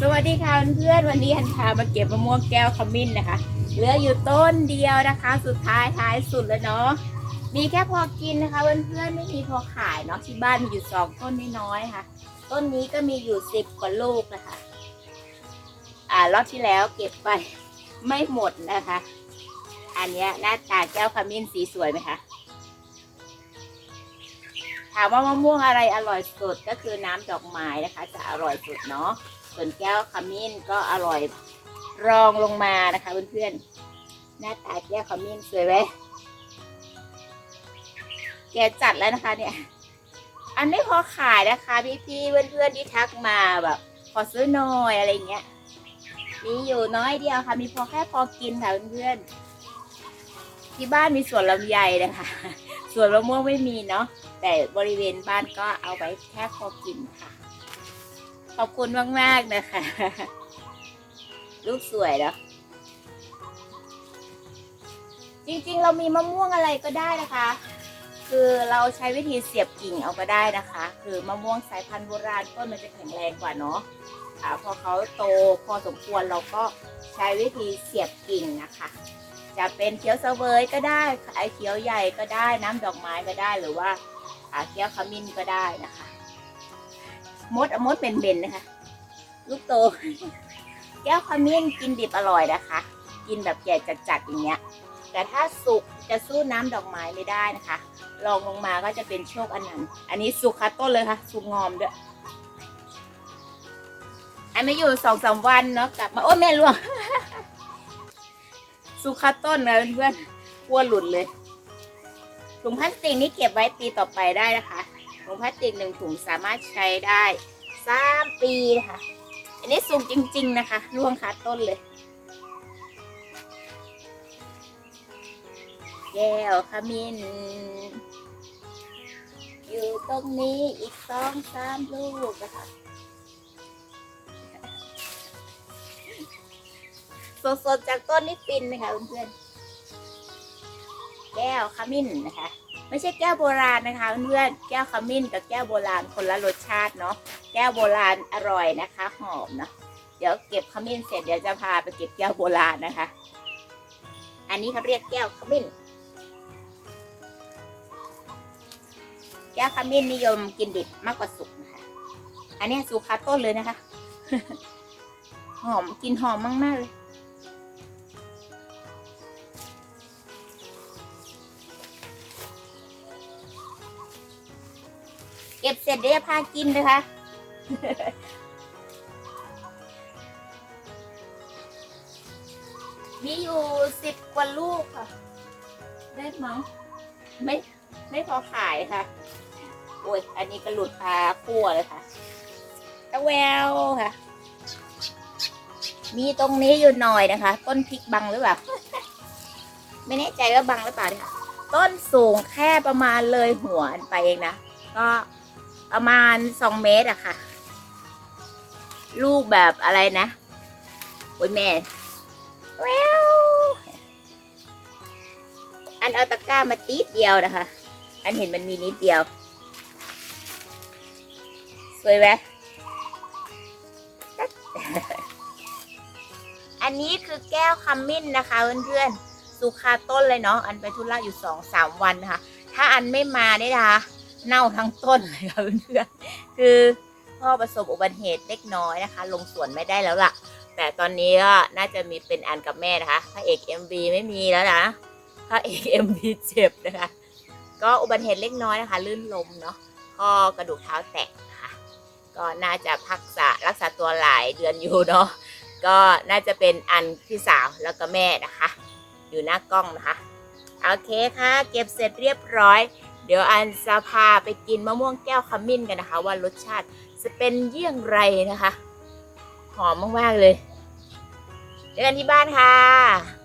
สวัสดีค่ะเพื่อนวันนี้ฮันพามาเก็บมะม่วงแก้วขมิ้นนะคะ เหลืออยู่ต้นเดียวนะคะ สุดท้ายท้ายสุดแล้วเนาะมีแค่พอกินนะคะเพื่อนๆไม่มีพอขายเนาะที่บ้านมีอยู่สองต้นน้อยๆค่ะ ต้นนี้ก็มีอยู่สิบกว่าลูกนะคะ อ่ารอบที่แล้วเก็บไปไม่หมดนะคะ อันนี้หน้าตาแก้วขมิ้นสีสวยไหมคะถามว่ามะม่วงอะไรอร่อยสุดก็คือน้ำดอกไม้นะคะ จะอร่อยสุดเนาะ ส่วนแก้วขมิ้นก็อร่อยรองลงมานะคะเพื่อนๆหน้าตาแก้วขมิ้นสวยไหมแกจัดแล้วนะคะ เนี่ย อันไม่พอขายนะคะพี่ๆเพื่อนๆที่ทักมาแบบขอซื้อหน่อยอะไรเงี้ยมีอยู่น้อยเดียวค่ะ มีพอแค่พอกินค่ะเพื่อนๆที่บ้านมีสวนลำไยนะคะสวนมะม่วงไม่มีเนาะแต่บริเวณบ้านก็เอาไว้แค่พอกินค่ะ ขอบคุณมาก ๆ นะคะ ลูกสวยเนาะจริง ๆ เรามีมะม่วงอะไรก็ได้นะคะ คือเราใช้วิธีเสียบกิ่งเอาก็ได้นะคะ คือมะม่วงสายพันธุ์โบราณต้นมันจะแข็งแรงกว่าเนาะอ่าพอเขาโตพอสมควรเราก็ใช้วิธีเสียบกิ่งนะคะ จะเป็นเขียวเสวยก็ได้ไอเขียวใหญ่ก็ได้น้ำดอกไม้ก็ได้หรือว่าอ่าแก้วขมิ้นก็ได้นะคะ มดอมดเป็นเบนๆนะคะ ลูกโต แก้วขมิ้นกินดิบอร่อยนะคะ กินแบบแก่จัดๆอย่างเงี้ย แต่ถ้าสุกจะสู้น้ำดอกไม้ไม่ได้นะคะลองลงมาก็จะเป็นโชคอันนั้น อันนี้สุกคัดต้นเลยค่ะ สุกงอมด้วย อันไม่อยู่สองสามวันเนาะกลับมาโอ้แม่ล่วง สุกคัดต้นนะเพื่อนๆขั้วหลุดเลยถุงพลาสติกนี้เก็บไว้ปีต่อไปได้นะคะ ถุงพลาสติกหนึ่งถุงสามารถใช้ได้สามปีนะคะอันนี้สูงจริง ๆ นะคะ ร่วงขาต้นเลย แก้วขมิ้นอยู่ตรงนี้อีกสองสามลูกนะคะสดๆจากต้นนี่ฟินนะคะเพื่อนๆแก้วขมิ้นนะคะ ไม่ใช่แก้วโบราณนะคะเพื่อนแก้วขมิ้นกับแก้วโบราณคนละรสชาติเนาะแก้วโบราณอร่อยนะคะ หอมเนาะเดี๋ยวเก็บขมิ้นเสร็จเดี๋ยวจะพาไปเก็บแก้วโบราณนะคะ อันนี้เขาเรียกแก้วขมิ้น แก้วขมิ้นนิยมกินดิบมากกว่าสุกนะคะ อันนี้สุกคาต้นเลยนะคะ หอมกินหอมมากๆเลย เก็บเสร็จเดี๋ยวจะพากินนะคะ มีอยู่สิบกว่าลูกค่ะ ได้มั้งไม่ไม่พอขายค่ะ โอ้ย อันนี้ก็หลุดพาคั่วเลยค่ะตะแววค่ะ มีตรงนี้อยู่หน่อยนะคะ ต้นพริกบังหรือเปล่า ไม่แน่ใจว่าบังหรือเปล่าเนี่ยต้นสูงแค่ประมาณเลยหัวอันไปเองนะ ก็ ประมาณสองเมตรอะค่ะ ลูกแบบอะไรนะโอ้ยแม่แววอันเอาตะกร้ามาตีดเดียวนะคะ อันเห็นมันมีนิดเดียว สวยไหมอันนี้คือแก้วขมิ้นนะคะเพื่อนๆสุคาต้นเลยเนาะอันไปทุระอยู่สองสามวันนะคะ ถ้าอันไม่มาเนี่ยนะคะ เน่าทั้งต้นเลยค่ะเพื่อนๆคือพ่อประสบอุบัติเหตุเล็กน้อยนะคะ ลงสวนไม่ได้แล้วล่ะ แต่ตอนนี้ก็น่าจะมีเป็นอันกับแม่นะคะพระเอก MV ไม่มีแล้วนะพระเอก MV เจ็บนะคะ ก็อุบัติเหตุเล็กน้อยนะคะ ลื่นลมเนาะข้อกระดูกเท้าแตกนะคะก็น่าจะพักษารักษาตัวหลายเดือนอยู่เนาะก็น่าจะเป็นอันพี่สาวแล้วก็แม่นะคะ อยู่หน้ากล้องนะคะ โอเคค่ะ เก็บเสร็จเรียบร้อย เดี๋ยวอันจะพาไปกินมะม่วงแก้วขมิ้นกันนะคะ ว่ารสชาติจะเป็นเยี่ยงไรนะคะ หอมมากๆเลย เจอกันที่บ้านค่ะ